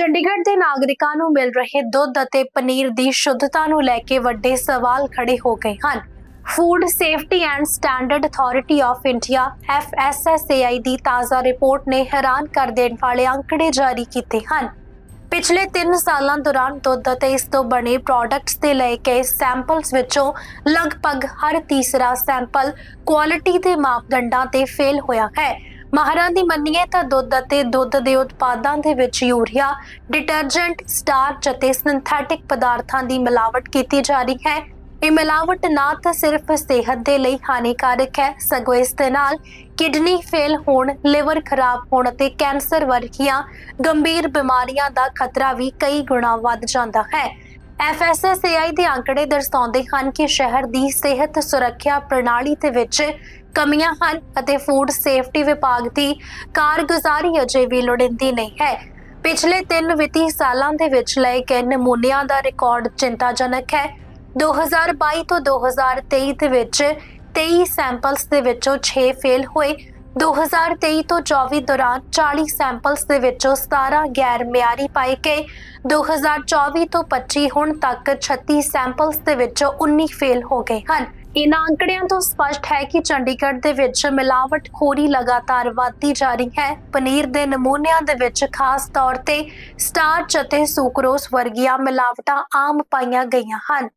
ਚੰਡੀਗੜ੍ਹ ਦੇ ਨਾਗਰਿਕਾਂ ਨੂੰ ਮਿਲ ਰਹੇ ਦੁੱਧ ਅਤੇ ਪਨੀਰ ਦੀ ਸ਼ੁੱਧਤਾ ਨੂੰ ਲੈ ਕੇ ਵੱਡੇ ਸਵਾਲ ਖੜੇ ਹੋ ਗਏ ਹਨ। Food safety and standard authority of India FSSAI ਦੀ ਤਾਜ਼ਾ ਰਿਪੋਰਟ ਨੇ ਹੈਰਾਨ ਕਰ ਦੇਣ ਵਾਲੇ ਅੰਕੜੇ ਜਾਰੀ ਕੀਤੇ ਹਨ। ਪਿਛਲੇ 3 ਸਾਲਾਂ ਦੌਰਾਨ ਦੁੱਧ ਅਤੇ ਇਸ ਤੋਂ ਬਣੇ ਪ੍ਰੋਡਕਟਸ ਦੇ ਲਏ ਗਏ ਸੈਂਪਲਸ ਵਿੱਚੋਂ ਲਗਭਗ ਹਰ ਤੀਸਰਾ ਸੈਂਪਲ ਕੁਆਲਿਟੀ ਦੇ ਮਾਪਦੰਡਾਂ ਤੇ ਫੇਲ ਹੋਇਆ ਹੈ। ਮਾਹਰਾਂ ਦੀ ਮੰਨੀਏ ਤਾਂ ਦੁੱਧ ਅਤੇ ਦੁੱਧ ਦੇ ਉਤਪਾਦਾਂ ਦੇ ਵਿੱਚ ਯੂਰੀਆ ਡਿਟਰਜੈਂਟ ਸਟਾਰਚ ਅਤੇ ਸਿੰਥੈਟਿਕ ਪਦਾਰਥਾਂ ਦੀ ਮਿਲਾਵਟ ਕੀਤੀ ਜਾ ਰਹੀ ਹੈ। ਇਹ ਮਿਲਾਵਟ ਨਾ ਤਾਂ ਸਿਰਫ ਸਿਹਤ ਦੇ ਲਈ ਹਾਨੀਕਾਰਕ ਹੈ, ਸਗੋਂ ਇਸ ਦੇ ਨਾਲ ਕਿਡਨੀ ਫੇਲ ਹੋਣ ਲਿਵਰ ਖਰਾਬ ਹੋਣ ਅਤੇ ਕੈਂਸਰ ਵਰਗੀਆਂ ਗੰਭੀਰ ਬਿਮਾਰੀਆਂ ਦਾ ਖਤਰਾ ਵੀ ਕਈ ਗੁਣਾ ਵੱਧ ਜਾਂਦਾ ਹੈ। FSSAI ਦੇ ਅੰਕੜੇ ਦਰਸਾਉਂਦੇ ਹਨ ਕਿ ਸ਼ਹਿਰ ਦੀ ਸਿਹਤ ਸੁਰੱਖਿਆ ਪ੍ਰਣਾਲੀ ਦੇ ਵਿੱਚ ਕਮੀਆਂ ਹਨ ਅਤੇ ਫੂਡ ਸੇਫਟੀ ਵਿਭਾਗ ਦੀ ਕਾਰਗੁਜ਼ਾਰੀ ਅਜੇ ਵੀ ਲੋੜੀਂਦੀ ਨਹੀਂ ਹੈ। ਪਿਛਲੇ 3 ਵਿੱਤੀ ਸਾਲਾਂ ਦੇ ਵਿੱਚ ਲਏ ਗਏ ਨਮੂਨਿਆਂ ਦਾ ਰਿਕਾਰਡ ਚਿੰਤਾਜਨਕ ਹੈ। 2022 ਤੋਂ 2023 ਦੇ ਵਿੱਚ 23 ਸੈਂਪਲਸ ਦੇ ਵਿੱਚੋਂ 6 ਫੇਲ ਹੋਏ 2023 ਤੋਂ 24 ਦੌਰਾਨ 40 ਸੈਂਪਲਸ ਦੇ ਵਿੱਚੋਂ 17 ਗੈਰ ਮਿਆਰੀ ਪਾਏ ਗਏ। 2024 ਤੋਂ 25 ਹੁਣ ਤੱਕ 36 ਸੈਂਪਲਸ ਦੇ ਵਿੱਚੋਂ 19 ਫੇਲ ਹੋ ਗਏ ਹਨ। ਇਨ੍ਹਾਂ ਅੰਕੜਿਆਂ ਤੋਂ ਸਪਸ਼ਟ ਹੈ ਕਿ ਚੰਡੀਗੜ੍ਹ ਦੇ ਵਿੱਚ ਮਿਲਾਵਟਖੋਰੀ ਲਗਾਤਾਰ ਵਧਦੀ ਜਾ ਰਹੀ ਹੈ। ਪਨੀਰ ਦੇ ਨਮੂਨਿਆਂ ਦੇ ਵਿੱਚ ਖਾਸ ਤੌਰ ਤੇ ਸਟਾਰਚ ਅਤੇ ਸੁਕਰੋਸ ਵਰਗੀਆਂ ਮਿਲਾਵਟਾਂ ਆਮ ਪਾਈਆਂ ਗਈਆਂ ਹਨ।